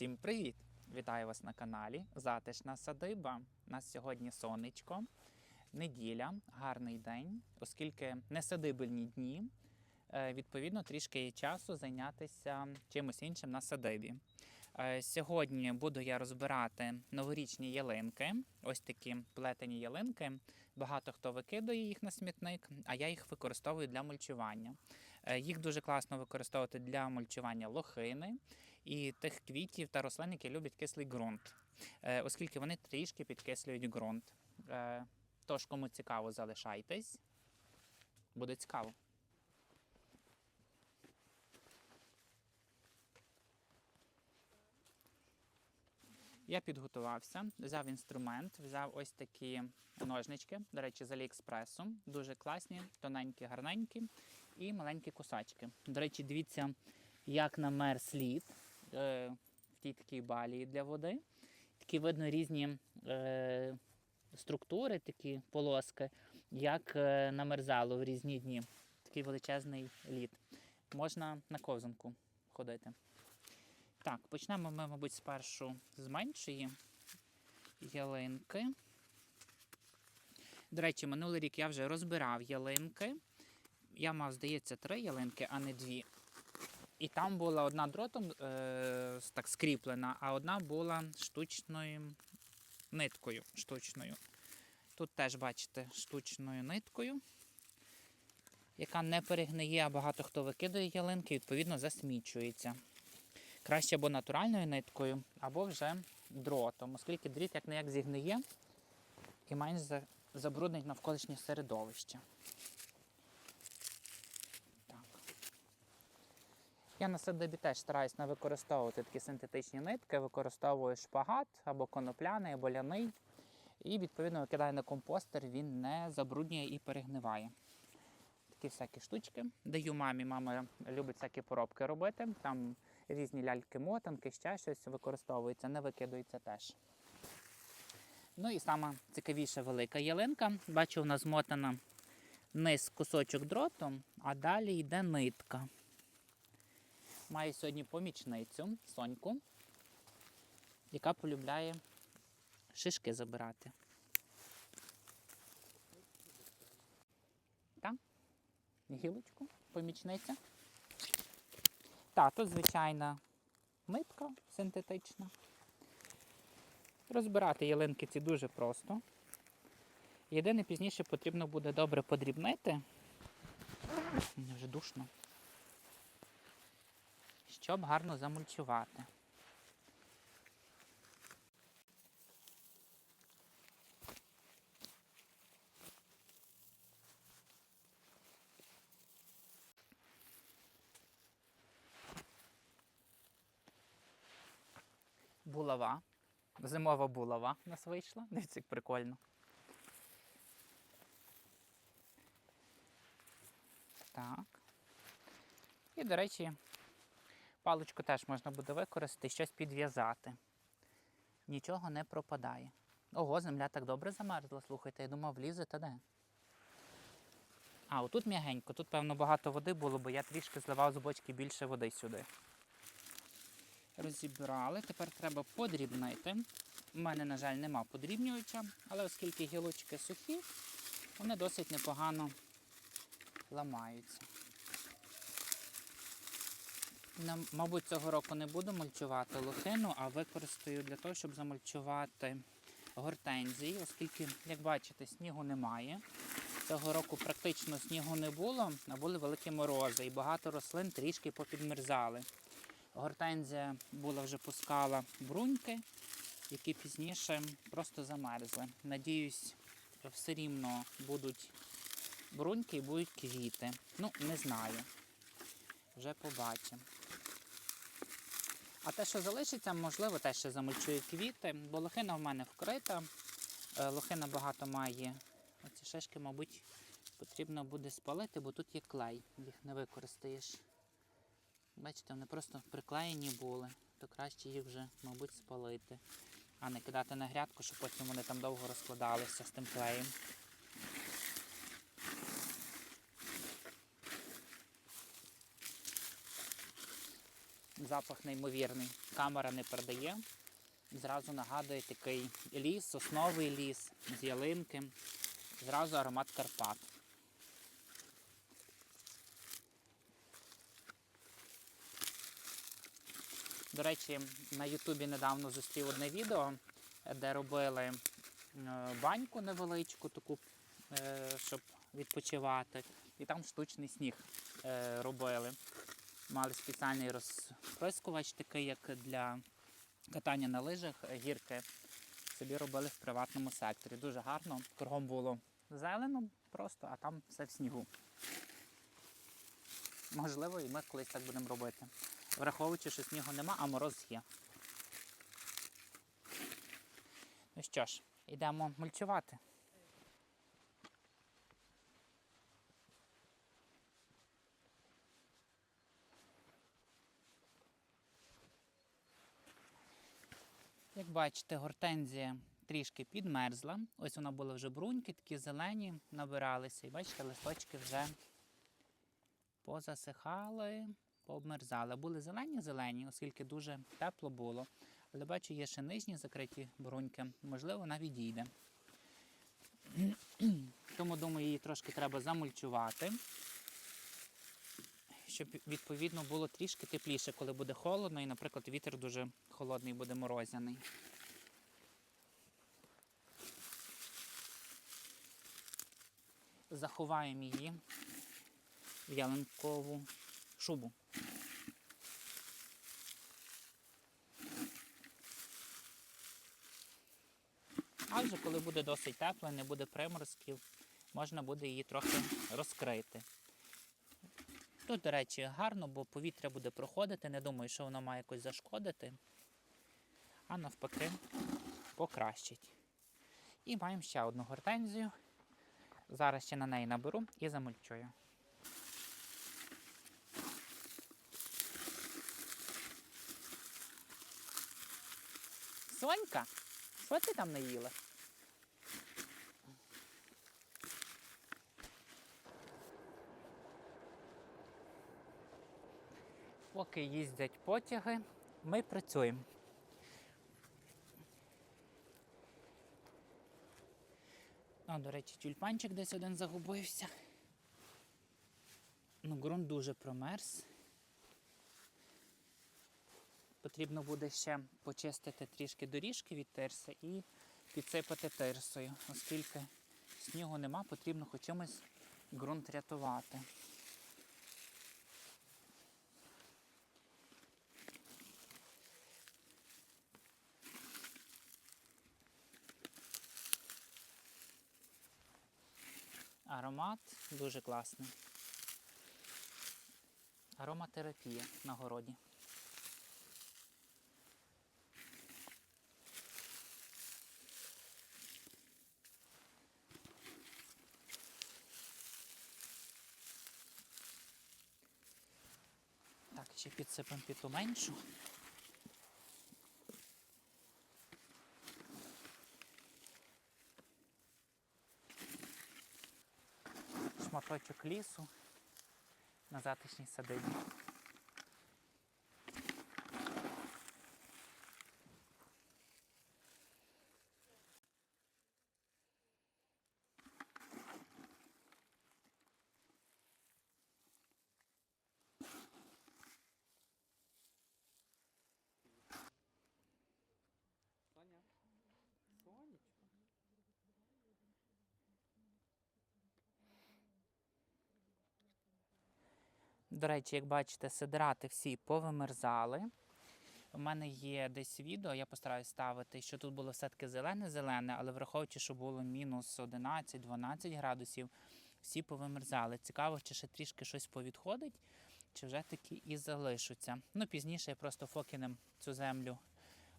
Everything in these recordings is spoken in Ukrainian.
Усім привіт! Вітаю вас на каналі Затишна садиба. У нас сьогодні сонечко, неділя, гарний день, оскільки не садибельні дні. е, Відповідно, трішки є часу зайнятися чимось іншим на садибі. Е, Сьогодні буду я розбирати новорічні ялинки, ось такі плетені ялинки. Багато хто викидає їх на смітник, а я їх використовую для мульчування. Е, Їх дуже класно використовувати для мульчування лохини і тих квітів та рослин, які люблять кислий ґрунт, е, оскільки вони трішки підкислюють ґрунт. Е, Тож, кому цікаво, залишайтесь. Буде цікаво. Я підготувався, взяв інструмент, взяв ось такі ножнички, до речі, з Аліекспресу. Дуже класні, тоненькі, гарненькі і маленькі кусачки. До речі, дивіться, як намер слід е, в тій такій балії для води. Такі видно різні е, структури, такі полоски, як е, намерзало в різні дні. Такий величезний лід. Можна на ковзанку ходити. Так, почнемо ми, мабуть, спершу з меншої ялинки. До речі, минулий рік я вже розбирав ялинки. Я мав, здається, три ялинки, а не дві. І там була одна дротом е, так скріплена, а одна була штучною ниткою. штучною. Тут теж, бачите, штучною ниткою, яка не перегниє, а багато хто викидає ялинки, відповідно, засмічується. Краще або натуральною ниткою, або вже дротом, оскільки дріт як не як зігниє і менш забруднить навколишнє середовище. Я на садибі теж стараюсь не використовувати такі синтетичні нитки, використовую шпагат або конопляний, або ляний. І відповідно викидаю на компостер, він не забруднює і перегниває. Такі всякі штучки. Даю мамі, мама любить всякі поробки робити. Там різні ляльки-мотанки, ще щось використовується, не викидується теж. Ну і сама цікавіша велика ялинка. Бачу, вона змотана низ кусочок дротом, а далі йде нитка. Маю сьогодні помічницю, Соньку, яка полюбляє шишки забирати. Так, гілочку, помічниця. Так, тут звичайна нитка синтетична. Розбирати ялинки ці дуже просто. Єдине пізніше потрібно буде добре подрібнити. Мені вже душно. Щоб гарно замульчувати. Булава. Зимова булава у нас вийшла. Дивіться, як прикольно. Так. І, до речі, паличку теж можна буде використати, щось підв'язати. Нічого не пропадає. Ого, земля так добре замерзла, слухайте, я думав, влізе та де. А, отут м'ягенько, тут, певно, багато води було, бо я трішки зливав з бочки більше води сюди. Розібрали, тепер треба подрібнити. У мене, на жаль, нема подрібнювача, але оскільки гілочки сухі, вони досить непогано ламаються. Мабуть, цього року не буду мульчувати лохину, а використаю для того, щоб замульчувати гортензії, оскільки, як бачите, снігу немає. Цього року практично снігу не було, а були великі морози, і багато рослин трішки попідмерзали. Гортензія була вже пускала бруньки, які пізніше просто замерзли. Надіюсь, все рівно будуть бруньки і будуть квіти. Ну, не знаю. Вже побачимо. А те, що залишиться, можливо, теж ще замульчує квіти, бо лохина в мене вкрита. Е, Лохина багато має. Оці шишки, мабуть, потрібно буде спалити, бо тут є клей, їх не використаєш. Бачите, вони просто приклеєні були, то краще їх вже, мабуть, спалити, а не кидати на грядку, щоб потім вони там довго розкладалися з тим клеєм. Запах неймовірний. Камера не передає. Зразу нагадує такий ліс, сосновий ліс з ялинки. Зразу аромат Карпат. До речі, на Ютубі недавно зустрів одне відео, де робили е, баньку невеличку, таку, е, щоб відпочивати. І там штучний сніг е, робили. Мали спеціальний розприскувач, такий, як для катання на лижах, гірки. Собі робили в приватному секторі. Дуже гарно. Кругом було зелено просто, а там все в снігу. Можливо, і ми колись так будемо робити. Враховуючи, що снігу нема, а мороз є. Ну що ж, йдемо мульчувати. Як бачите, гортензія трішки підмерзла. Ось вона була вже бруньки, такі зелені набиралися. І бачите, листочки вже позасихали, пообмерзали. Були зелені-зелені, оскільки дуже тепло було. Але бачу, є ще нижні закриті бруньки, можливо, вона відійде. Тому, думаю, її трошки треба замульчувати, щоб відповідно було трішки тепліше, коли буде холодно, і, наприклад, вітер дуже холодний буде морозяний. Заховаємо її в ялинкову шубу. А вже коли буде досить тепло, не буде приморозків, можна буде її трохи розкрити. Тут, до речі, гарно, бо повітря буде проходити. Не думаю, що воно має якось зашкодити, а навпаки, покращить. І маємо ще одну гортензію. Зараз ще на неї наберу і замульчую. Сонька, що ти там наїла? Поки їздять потяги, ми працюємо. А, до речі, тюльпанчик десь один загубився. Ну, ґрунт дуже промерз. Потрібно буде ще почистити трішки доріжки від тирси і підсипати тирсою, оскільки снігу нема, потрібно хоч чимось ґрунт рятувати. Аромат дуже класний. Ароматерапія на городі. Так, ще підсипемо піту меншу. Шматочок лісу на затишній садибі. До речі, як бачите, сидрати всі повимерзали. У мене є десь відео, я постараюсь ставити, що тут було все-таки зелене-зелене, але враховуючи, що було мінус 11-12 градусів, всі повимерзали. Цікаво, чи ще трішки щось повідходить, чи вже таки і залишаться. Ну, пізніше я просто фокінем цю землю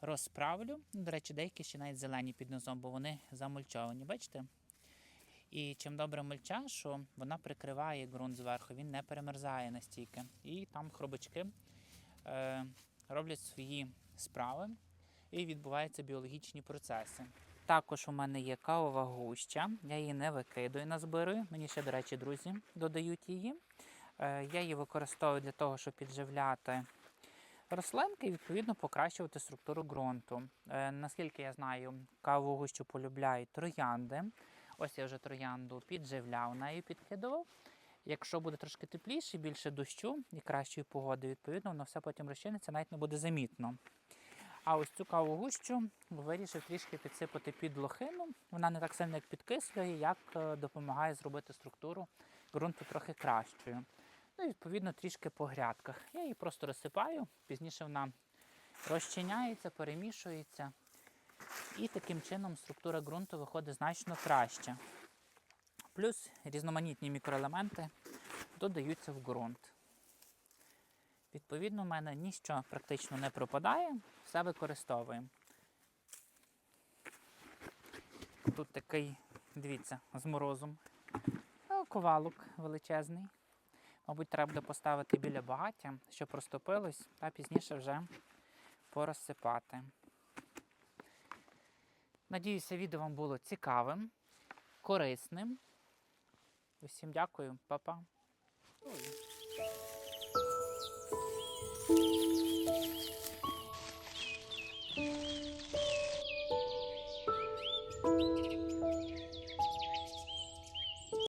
розправлю. До речі, деякі ще навіть зелені під низом, бо вони замульчовані. Бачите? І чим добре мульча, що вона прикриває ґрунт зверху, він не перемерзає настільки. І там хробачки е, роблять свої справи і відбуваються біологічні процеси. Також у мене є кавова гуща, я її не викидаю, назбирую. Мені ще, до речі, друзі додають її. Е, я її використовую для того, щоб підживляти рослинки і відповідно покращувати структуру ґрунту. Е, наскільки я знаю, каву гущу полюбляють троянди. Ось я вже троянду підживляв, нею підкидував. Якщо буде трошки тепліше, більше дощу і кращої погоди, відповідно, воно все потім розчиниться, навіть не буде замітно. А ось цю каву гущу вирішив трішки підсипати під лохину. Вона не так сильно як підкислює, як е, допомагає зробити структуру ґрунту трохи кращою. Ну і відповідно трішки по грядках. Я її просто розсипаю, пізніше вона розчиняється, перемішується. І таким чином структура ґрунту виходить значно краще. Плюс різноманітні мікроелементи додаються в ґрунт. Відповідно, в мене ніщо практично не пропадає, все використовуємо. Тут такий, дивіться, з морозом. Е, Ковалок величезний. Мабуть, треба буде поставити біля багаття, щоб розтопилось, та пізніше вже порозсипати. Надіюся, відео вам було цікавим, корисним. Усім дякую, Па-па.